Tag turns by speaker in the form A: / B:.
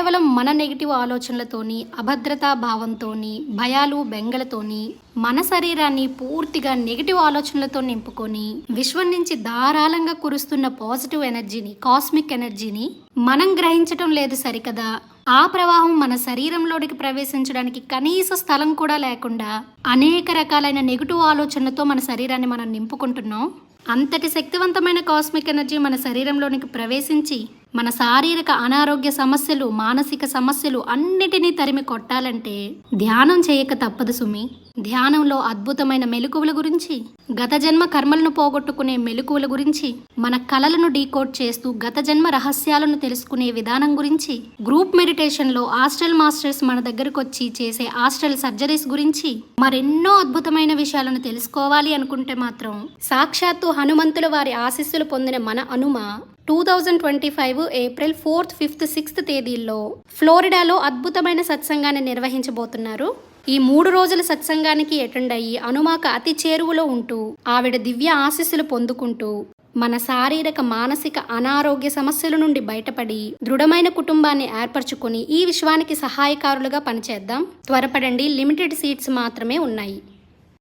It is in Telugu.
A: కేవలం మన నెగిటివ్ ఆలోచనలతోని అభద్రతా భావంతోని భయాలు బెంగలతోని మన శరీరాన్ని పూర్తిగా నెగిటివ్ ఆలోచనలతో నింపుకొని విశ్వం నుంచి ధారాళంగా కురుస్తున్న పాజిటివ్ ఎనర్జీని కాస్మిక్ ఎనర్జీని మనం గ్రహించటం లేదు సరికదా. ఆ ప్రవాహం మన శరీరంలోనికి ప్రవేశించడానికి కనీస స్థలం కూడా లేకుండా అనేక రకాలైన నెగిటివ్ ఆలోచనలతో మన శరీరాన్ని మనం నింపుకుంటున్నాం. అంతటి శక్తివంతమైన కాస్మిక్ ఎనర్జీ మన శరీరంలోనికి ప్రవేశించి మన శారీరక అనారోగ్య సమస్యలు మానసిక సమస్యలు అన్నిటినీ తరిమి కొట్టాలంటే ధ్యానం చేయక తప్పదు సుమి. ధ్యానంలో అద్భుతమైన మెలకువల గురించి గత జన్మ కర్మలను పోగొట్టుకునే మెలకువల గురించి మన కలలను డీకోడ్ చేస్తూ గత జన్మ రహస్యాలను తెలుసుకునే విధానం గురించి గ్రూప్ మెడిటేషన్లో హాస్టల్ మాస్టర్స్ మన దగ్గరకు వచ్చి చేసే హాస్టల్ సర్జరీస్ గురించి మరెన్నో అద్భుతమైన విషయాలను తెలుసుకోవాలి అనుకుంటే మాత్రం సాక్షాత్తు హనుమంతుల వారి ఆశీస్సులు పొందిన మన అనుమ two thousand twenty five five April fourth fifth sixth తేదీల్లో ఫ్లోరిడాలో అద్భుతమైన సత్సంగాన్ని నిర్వహించబోతున్నారు. ఈ మూడు రోజుల సత్సంగానికి అటెండ్ అయ్యి అనుమాక అతి చేరువలో ఉంటూ ఆవిడ దివ్య ఆశీస్సులు పొందుకుంటూ మన శారీరక మానసిక అనారోగ్య సమస్యల నుండి బయటపడి దృఢమైన కుటుంబాన్ని ఏర్పరచుకుని ఈ విశ్వానికి సహాయకారులుగా పనిచేద్దాం. త్వరపడండి లిమిటెడ్ సీట్స్ మాత్రమే ఉన్నాయి.